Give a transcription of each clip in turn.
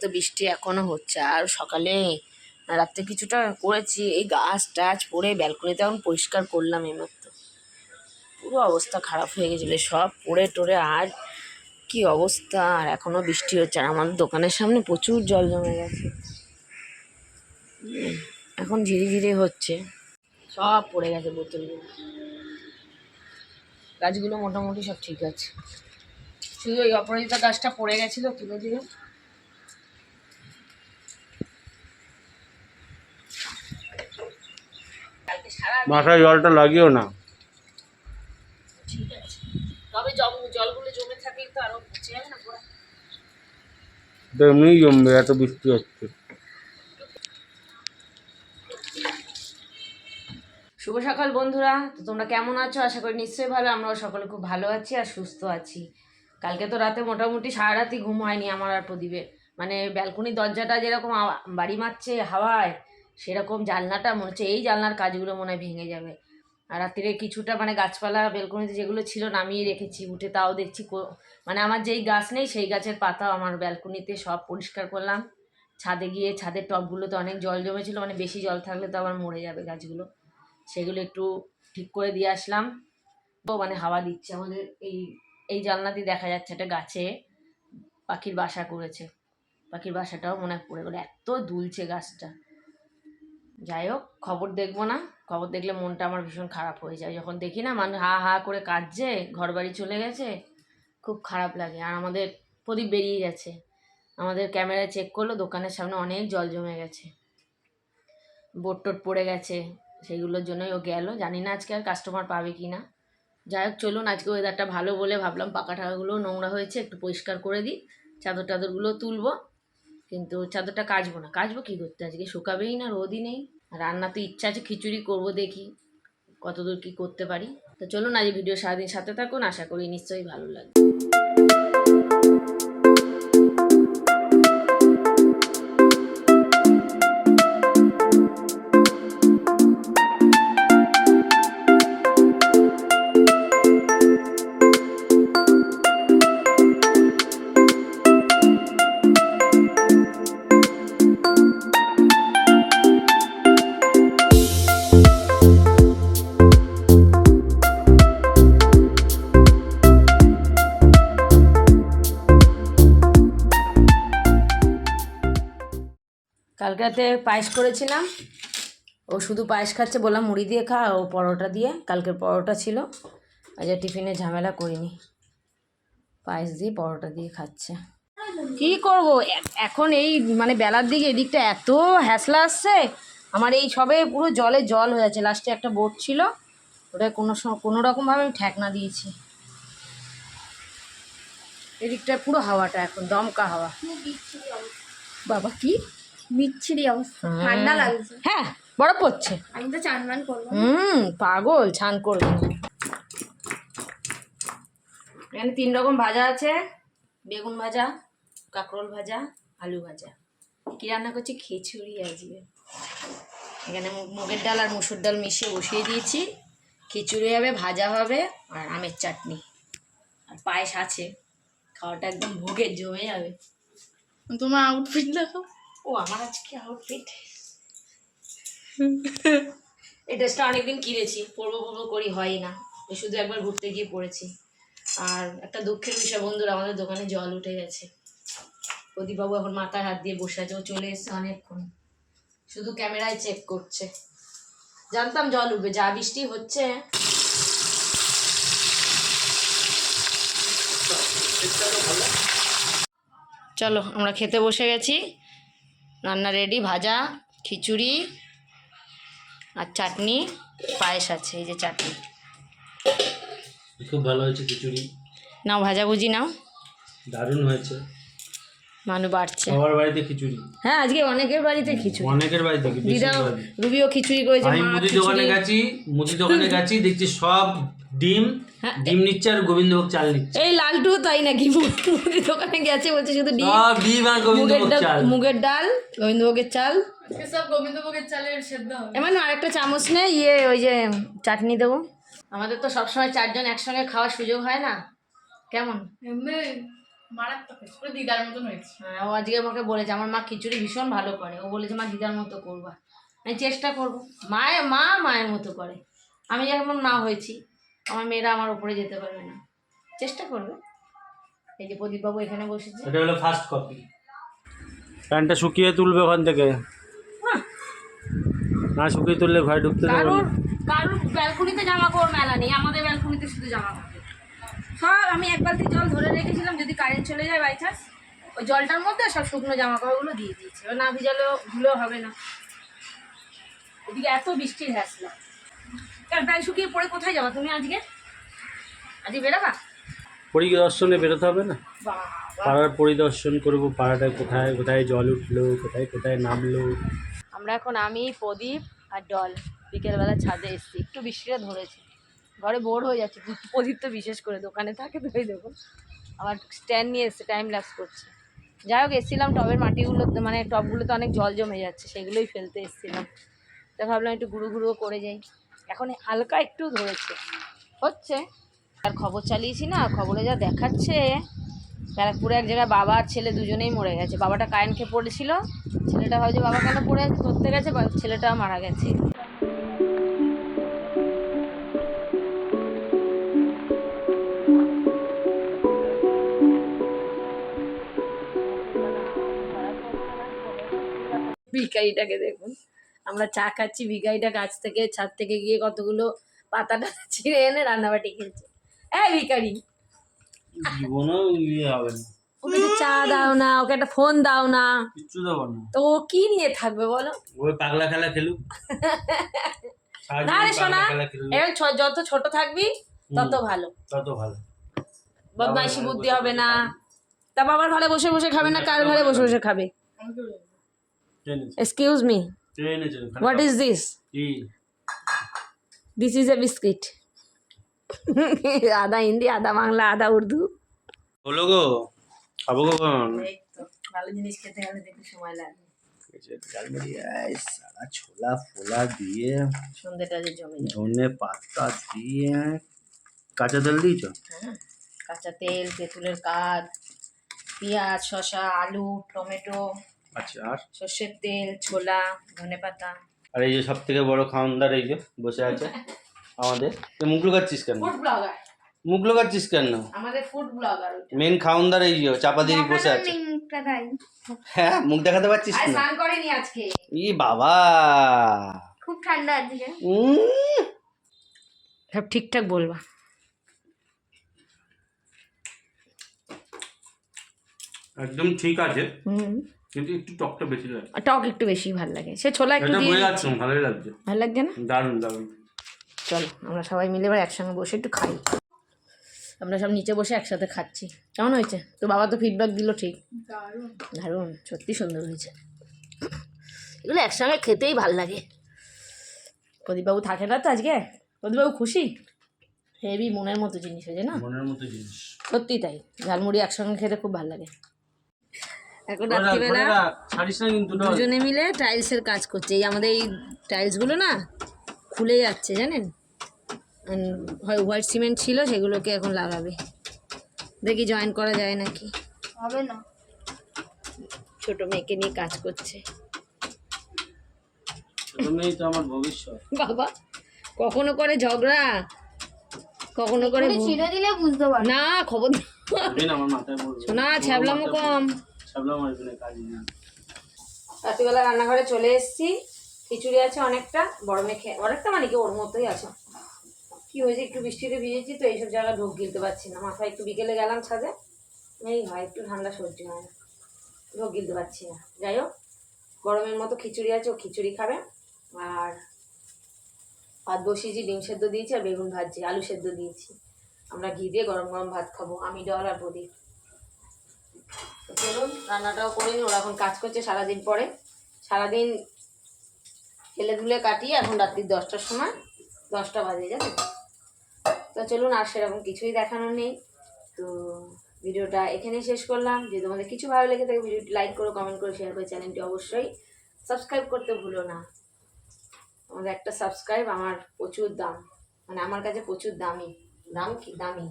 তো বৃষ্টি এখনও হচ্ছে। আর সকালে রাত্রে কিছুটা করেছি। এই গাছ টাছ পড়ে ব্যালকনিতে এখন পরিষ্কার করলাম এইমাত্র পুরো অবস্থা খারাপ হয়ে গেছিল। সব পড়ে টড়ে আর কি অবস্থা? আর এখনও বৃষ্টি হচ্ছে। আর আমাদের দোকানের সামনে প্রচুর জল জমে গেছে। এখন ধীরে ধীরে হচ্ছে। সব পড়ে গেছে বোতলগুলো। গাছগুলো মোটামুটি সব ঠিক আছে। শুধু ওই অপরাজিতা গাছটা পড়ে গেছিল তুলে দিলাম কালকে সারা মাথায় জলটা লাগিও না। ঠিক আছে। তবে জলগুলো জমে থাকলে তো আরও পচে যাবে না পুরো তো জমবে এত বৃষ্টি হচ্ছে। শুভ সকাল বন্ধুরা তো তোমরা কেমন আছো? আশা করি নিশ্চয়ই ভালো আমরাও সকলে খুব ভালো আছি আর সুস্থ আছি। কালকে তো রাতে মোটামুটি সারা রাতই ঘুম হয়নি আমার আর প্রদীপের। মানে ব্যালকনির দরজাটা যেরকম বাড়ি মারছে হাওয়ায় সেরকম জানলাটা মনে হচ্ছে, এই জানলার কাজগুলো মনে হয় ভেঙে যাবে। আর রাত্রিরে কিছুটা মানে গাছপালা, বেলকনিতে যেগুলো ছিল নামিয়ে রেখেছি, উঠে তাও দেখছি মানে আমার যেই গাছ নেই সেই গাছের পাতাও আমার ব্যালকনিতে সব পরিষ্কার করলাম। ছাদে গিয়ে ছাদের টবগুলোতে অনেক জল জমেছিল মানে বেশি জল থাকলে তো আবার মরে যাবে গাছগুলো। সেগুলো একটু ঠিক করে দিয়ে আসলাম। তো মানে হাওয়া দিচ্ছে আমাদের, এই এই জানলা দিয়ে দেখা যাচ্ছে একটা গাছে। পাখির বাসা করেছে। পাখির বাসাটাও মনে হয় পড়ে গেলো, এত দুলছে গাছটা। যাই হোক, খবর দেখব না। খবর দেখলে মনটা আমার ভীষণ খারাপ হয়ে যায়। যখন দেখি না মানুষ হা হা করে কাঁদছে ঘর বাড়ি চলে গেছে, খুব খারাপ লাগে। আর আমাদের প্রদীপ বেরিয়ে গেছে। আমাদের ক্যামেরায় চেক করল, দোকানের সামনে অনেক জল জমে গেছে। বোট টোট পড়ে গেছে, সেইগুলোর জন্যই ও গেল। জানি না আজকে আর কাস্টমার পাবে কি না। যাই হোক, চলুন, আজকে ওয়েদারটা ভালো বলে ভাবলাম, পাকা টাকাগুলো নোংরা হয়েছে, একটু পরিষ্কার করে দিই। চাদর টাদরগুলো তুলবো। কিন্তু চাদরটা কাচবো না। কাচবো কী করতে? আজকে শুকাবেই না, রোদই নেই। রান্না তো ইচ্ছা আছে, খিচুড়ি করব দেখি কতদূর কী করতে পারি। তো চলুন আজ ভিডিও সারাদিন সাথে থাকুন, আশা করি নিশ্চয়ই ভালো লাগবে। কালকে রাতে পায়েস করেছিলাম। ও শুধু পায়েস খাচ্ছে, বললাম মুড়ি দিয়ে খা, ও পরোটা দিয়ে, কালকের পরোটা ছিল। আজ আর টিফিনে ঝামেলা করিনি। পায়েস দিয়ে পরোটা দিয়ে খাচ্ছে। কি করব? এখন এই মানে বেলার দিকে এদিকটা এত হ্যাসলা আসছে, আমার এই সবে পুরো জলে জল হয়ে যাচ্ছে। লাস্টে একটা বোট ছিল, ওটা কোনো কোনো রকমভাবে আমি ঠেকনা দিয়েছি। এদিকটা পুরো হাওয়াটা এখন, দমকা হাওয়া। বাবা, কি? বিচ্ছিরি অবস্থা ঠান্ডা লাগছে। হ্যাঁ বরফ পড়ছে। আমি তো চান মান করব। হুম পাগল ছান করবে। এখানে তিন রকম ভাজা আছে বেগুন ভাজা কাঁকরোল ভাজা আলু ভাজা। কি রান্না করছি? খিচুড়ি আজকে। এখানে মুগের ডাল আর মুসুর ডাল মিশিয়ে বসিয়ে দিয়েছি। খিচুড়ি হবে ভাজা হবে আর আমের চাটনি। আর পায়েস আছে খাওয়াটা একদম ভোগের জমে যাবে। তোমার আউটফিট দেখো। ও আমার আজকে আউটফিট এই ড্রেসটা অনেকদিন কিনেছি পরবো পরবো করি হয় না। শুধু একবার ঘুরতে গিয়ে পরেছি। আর একটা দুঃখের বিষয় বন্ধুরা আমাদের দোকানে জল উঠে গেছে। প্রদীপবাবু এখন মাথায় হাত দিয়ে বসে আছে ও চলে এসছে অনেকক্ষণ। শুধু ক্যামেরায় চেক করছে। জানতাম জল উঠবে যা বৃষ্টি হচ্ছে। চলো আমরা খেতে বসে গেছি। রান্না রেডি ভাজা খিচুড়ি আর চাটনি পায়েস আছে এই যে চাটনি। খুব ভালো হয়েছে খিচুড়ি। নাও ভাজাভুজি নাও। দারুণ হয়েছে। মানু বাড়ছে। সবার বাড়িতে খিচুড়ি? হ্যাঁ আজকে অনেকের বাড়িতে খিচুড়ি। অনেকের বাড়িতে কি দিদা রুবিও খিচুড়ি করেছে আমি মুদি দোকানে খিচুড়ি। গেছি মুদি দোকানে গেছি দেখছি সব ডিম হ্যাঁ, ডিম নিচ্ছে আর গোবিন্দভোগ চাল নিচ্ছে। এই লালটু তাই নাকি? মুদি দোকানে গেছে বলছে শুধু ডিম। সব ডিম আর গোবিন্দভোগ চাল। মুগের ডাল গোবিন্দভোগের চাল। সব গোবিন্দভোগের চালের সেদ্ধ হবে। এমন আরেকটা চামচ নে ইয়ে ওই যে চাটনি দেবো। আমাদের তো সবসময় চারজন একসঙ্গে খাওয়ার সুযোগ হয় না। কেমন? এমনি মারাত্মক দিদার মতন হয়েছে। হ্যাঁ, ও আজকে আমাকে বলেছে আমার মা খিচুড়ি ভীষণ ভালো করে। ও বলেছে মা দিদার মতো করবা। আমি চেষ্টা করব। মায়ের মা মায়ের মতো করে। আমি যেমন না হয়েছি। আমার মেয়েরা আমার উপরে যেতে পারবে না। চেষ্টা করবে। এই যে প্রদীপবাবু এখানে বসেছে। এটা হলো ফার্স্ট কপি প্যান্টটা শুকিয়ে তুলবে ওখান থেকে। হ্যাঁ, না শুকিয়ে তুললে ঘরে ঢুকতে দেবে কারোর না। কারোর ব্যালকনিতে জামা কাপড় মেলা নেই। আমাদের ব্যালকনিতে শুধু জামা কাপড় সব আমি এক বালতি জল ধরে রেখেছিলাম যদি কারেন্ট চলে যায় বাই চান্স ওই জলটার মধ্যে সব শুকনো জামা কাপড়গুলো দিয়ে দিয়েছি। না ভিজালেও ধুলেও হবে না। এদিকে এত বৃষ্টির হ্যাসলা। কারণ প্রায় শুকিয়ে পড়ে কোথায় যাবা তুমি আজকে? আজকে বেরোবা? পরিদর্শনে বেরোতে হবে না। পাড়ার পরিদর্শন করব পাড়াটায় কোথায় কোথায় জল উঠল কোথায় কোথায় নামলো? আমরা এখন আমি প্রদীপ আর ডল বিকেলবেলা ছাদে এসেছি। একটু বৃষ্টিটা ধরেছে। ঘরে বোর হয়ে যাচ্ছে। প্রদীপ তো বিশেষ করে দোকানে থাকে তো ওই দেখুন। আবার স্ট্যান্ড নিয়ে এসছে টাইম ল্যাপস করছে। যাই হোক এসেছিলাম টবের মাটিগুলো মানে টবগুলোতে অনেক জল জমে যাচ্ছে সেগুলোই ফেলতে এসেছিলাম। তা ভাবলাম একটু গুঁড়ো গুঁড়ো করে যাই। এখন হালকা একটু ধরেছে। হচ্ছে, আর খবর চালিয়েছি না, খবরে যা দেখাচ্ছে ব্যারাকপুরে এক জায়গায় বাবা আর ছেলে দুজনেই মরে গেছে। বাবাটা কারেন্ট খেয়ে পড়েছিল, ছেলেটা ভাবছে বাবা কেন পড়ে আছে, ধরতে গেছে ছেলেটাও মারা গেছে। ভিকারিটাকে দেখুন। আমরা চা খাচ্ছি ভিকারিটা গাছ থেকে ছাদ থেকে গিয়ে কতগুলো পাতা টাতা ছিঁড়ে এনে রান্নাবাটি খেয়েছে হ্যাঁ ভিকারি জীবনেও ইয়ে ওকে চা দাও না ওকে একটা ফোন দাও না। কিচ্ছু দেবো না। তো ও কি নিয়ে থাকবে বলো? ওই পাগলা খেলা খেলুক। না রে সোনা ছ- যত ছোট থাকবি তত ভালো। তত ভালো। বদমাইশি বুদ্ধি হবে না। তা বাবার ঘরে বসে বসে খাবে না? কার ঘরে বসে বসে খাবে? Excuse me what is this this is a biscuit আধা হিন্দি আধা বাংলা আধা উর্দু হলো গো খাব তো ভালো জিনিস খেতে গেলে দেখি সময় লাগে। সারা ছোলা ফোলা দিয়ে সন্ধ্যেটা যে জমে ধনে পাতা দিয়ে কাঁচা তেল দিয়েছ? হ্যাঁ কাঁচা তেল তেঁতুলের কাঠ পেঁয়াজ শসা আলু টমেটো আচ্ছা আর? সর্ষের তেল ছোলা ধনে পাতা। আর এই যে সব থেকে বড় খাওয়ানদার এই যে বসে আছে আমাদের মুখ লুকাচ্ছিস কেন? ফুড ব্লগার মুখ লুকাচ্ছিস কেন? আমাদের ফুড ব্লগার মেন খাওয়ানদার এই যে চাপা দিয়ে বসে আছে। হ্যাঁ মুখ দেখাতে পারছিস না স্নান করেনি আজকে। ই বাবা! খুব ঠান্ডা আজকে। উম, সব ঠিকঠাক বলবা। একদম ঠিক আছে। হুম। কিন্তু একটু টকটা বেশি লাগে টক একটু বেশি ভালো লাগে। সে ছোলা একটু দিয়ে যাচ্ছে ভালোই লাগছে। ভালো লাগছে না? দারুণ দারুণ। চলো আমরা সবাই মিলে এবার একসঙ্গে বসে একটু খাই। আমরা সব নিচে বসে একসাথে খাচ্ছি। কেমন হয়েছে? তো বাবা তো ফিডব্যাক দিল ঠিক। দারুণ। দারুণ সত্যি সুন্দর হয়েছে। এগুলো একসঙ্গে খেতেই ভালো লাগে। প্রদীপবাবু থাকে না তো আজকে? প্রদীপবাবু খুশি? হেভি মনের মতো জিনিস হয়েছে না? মনের মতো জিনিস। সত্যি তাই ঝালমুড়ি একসঙ্গে খেতে খুব ভালো লাগে। এখন রাত্রিবেলা ধরে রাখ, ছাড়িস না কিন্তু ডল। দুজনে মিলে টাইলসের কাজ করছে। এই আমাদের এই টাইলসগুলো না খুলে যাচ্ছে জানেন? হয় হোয়াইট সিমেন্ট ছিল সেগুলোকে এখন লাগাবে। দেখি জয়েন করা যায় নাকি। হবে না। ছোট মেয়েকে নিয়ে কাজ করছে। তো আমার ভবিষ্যৎ। বাবা কখনো করে ঝগড়া? কখনো করে ছিঁড়ে দিলে বুঝতে পারব। না খবর শোনা ছ্যাবলামো কম। রাত্রিবেলা রান্নাঘরে চলে এসেছি। খিচুড়ি আছে অনেকটা, বড় মেয়ে খেয়ে অনেকটা মানে কি ওর মতোই আছে। কি হয়েছে? একটু বৃষ্টিতে ভিজেছি তো এইসব জায়গায় ঢোক গিলতে পারছি না। মাথায় একটু বিকেলে গেলাম ছাদে। এই হয়, একটু ঠান্ডা সহ্য হয় না। ঢোক গিলতে পারছি না। যাই হোক গরমের মতো খিচুড়ি আছে, ও খিচুড়ি খাবে। আর ভাত বসিয়েছি, ডিম সেদ্ধ দিয়েছি আর বেগুন ভাজছি, আলু সেদ্ধ দিয়েছি। আমরা ঘি দিয়ে গরম গরম ভাত খাব, আমি ডল আর প্রদীপ। তো চলুন, রান্নাটাও করে নিই ওরা এখন কাজ করছে সারাদিন পরে। সারাদিন খেলে ধুলে কাটিয়ে এখন রাত্রি দশটার সময় দশটা বাজে, জানেন? তো চলুন, আর সেরকম কিছুই দেখানোর নেই। তো ভিডিওটা এখানেই শেষ করলাম। যদি তোমাদের কিছু ভালো লেগে থাকে, ভিডিওটি লাইক করো কমেন্ট করো শেয়ার করে, চ্যানেলটি অবশ্যই সাবস্ক্রাইব করতে ভুলো না। আমাদের একটা সাবস্ক্রাইব আমার প্রচুর দাম। মানে আমার কাছে প্রচুর দামি। দাম কি? দামি।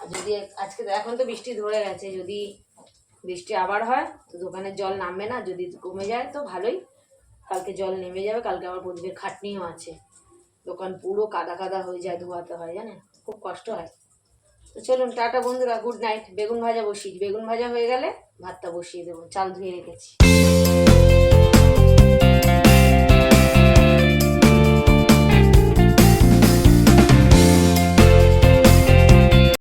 আর যদি আজকে, এখন তো বৃষ্টি ধরে গেছে, যদি বৃষ্টি আবার হয়, তো দোকানের জল নামবে না, যদি কমে যায় তো ভালোই। কালকে জল নেমে যাবে, কালকে আমার প্রদীপের খাটনিও আছে। দোকান পুরো কাদা কাদা হয়ে যায়, ধোয়াতে হয়, জানেন? খুব কষ্ট হয়। তো চলুন, টাটা বন্ধুরা, গুড নাইট। বেগুন ভাজা বসিয়ে বেগুন ভাজা হয়ে গেলে ভাতটা বসিয়ে দেবো। চাল ধুয়ে রেখেছি।